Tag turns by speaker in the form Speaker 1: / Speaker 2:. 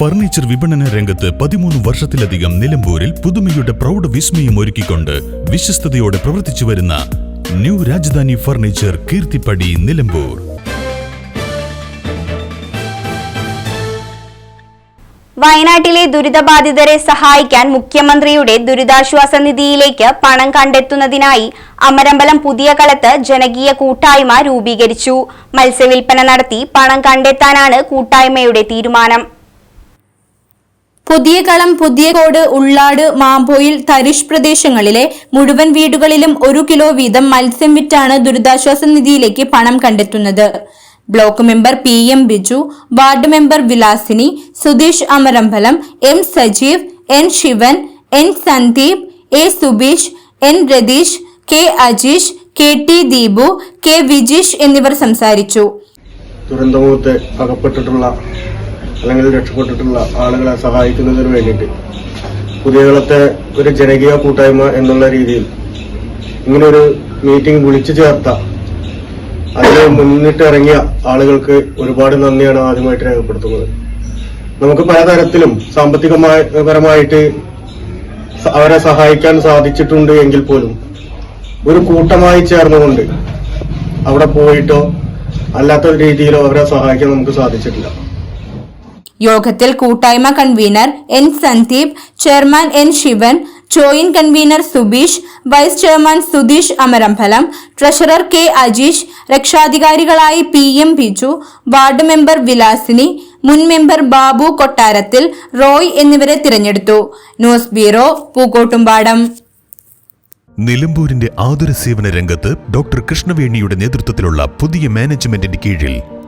Speaker 1: Furniture വിപണന രംഗത്ത് പതിമൂന്ന് വർഷത്തിലധികം നിലമ്പൂരിൽ പുതുമയുടെ പ്രൗഢ വിസ്മയം ഒരുക്കിക്കൊണ്ട് വിശ്വസ്തയോടെ പ്രവർത്തിച്ചു വരുന്ന ന്യൂ രാജധാനി ഫർണിച്ചർ കീർത്തിപ്പടി നിലമ്പൂർ.
Speaker 2: വയനാട്ടിലെ ദുരിതബാധിതരെ സഹായിക്കാൻ മുഖ്യമന്ത്രിയുടെ ദുരിതാശ്വാസ നിധിയിലേക്ക് പണം കണ്ടെത്തുന്നതിനായി അമരമ്പലം പുതിയ കളത്ത് ജനകീയ കൂട്ടായ്മ രൂപീകരിച്ചു. മത്സ്യവില്പന നടത്തി പണം കണ്ടെത്താനാണ് കൂട്ടായ്മയുടെ തീരുമാനം.
Speaker 3: പുതിയ കളം പുതിയ കോട് ഉള്ളാട് മാമ്പോയിൽ തരിഷ് പ്രദേശങ്ങളിലെ മുഴുവൻ വീടുകളിലും ഒരു കിലോ വീതം മത്സ്യം വിറ്റാണ് ദുരിതാശ്വാസ നിധിയിലേക്ക് പണം കണ്ടെത്തുന്നത്. Block member P M Biju ward member Vilasini Sudheesh Amarambalam M Sajeev N Sivan N Sandeep A Subeesh N Ratheesh K Ajeesh K T Deepu K Vijeesh എന്നിവർ സംസാരിച്ചു.
Speaker 4: ദുരന്തമുഖത്ത് അകപ്പെട്ടിട്ടുള്ള അല്ലെങ്കിൽ രക്ഷപ്പെട്ടിട്ടുള്ള ആളുകളെ സഹായിക്കുന്നതിന് വേണ്ടിയിട്ട് പുതിയകളത്തെ ഒരു ജനകീയ കൂട്ടായ്മ എന്നുള്ള രീതിയിൽ ഇങ്ങനൊരു മീറ്റിംഗ് വിളിച്ചു ചേർത്ത അതിന് മുന്നിട്ടിറങ്ങിയ ആളുകൾക്ക് ഒരുപാട് നന്ദിയാണ് ആദ്യമായിട്ട് രേഖപ്പെടുത്തുന്നത്. നമുക്ക് പലതരത്തിലും സാമ്പത്തികമായി പരമായിട്ട് അവരെ സഹായിക്കാൻ സാധിച്ചിട്ടുണ്ട് എങ്കിൽ പോലും ഒരു കൂട്ടമായി ചേർന്നുകൊണ്ട് അവിടെ പോയിട്ടോ അല്ലാത്ത രീതിയിലോ അവരെ സഹായിക്കാൻ നമുക്ക് സാധിച്ചിട്ടില്ല.
Speaker 3: യോഗത്തിൽ കൂട്ടായ്മ convener N Sandeep chairman N Sivan joint convener Subeesh vice chairman Sudheesh Amarambalam treasurer K Ajeesh രക്ഷാധികാരികളായി P M Biju ward member Vilasini മുൻ മെമ്പർ ബാബു കൊട്ടാരത്തിൽ റോയ് എന്നിവരെ തിരഞ്ഞെടുത്തു. News bureau Pookkottumpadam.
Speaker 1: നിലമ്പൂരിന്റെ ആതുര സേവന രംഗത്ത് ഡോക്ടർ കൃഷ്ണവേണിയുടെ നേതൃത്വത്തിലുള്ള പുതിയ മാനേജ്മെന്റിന്റെ കീഴിൽ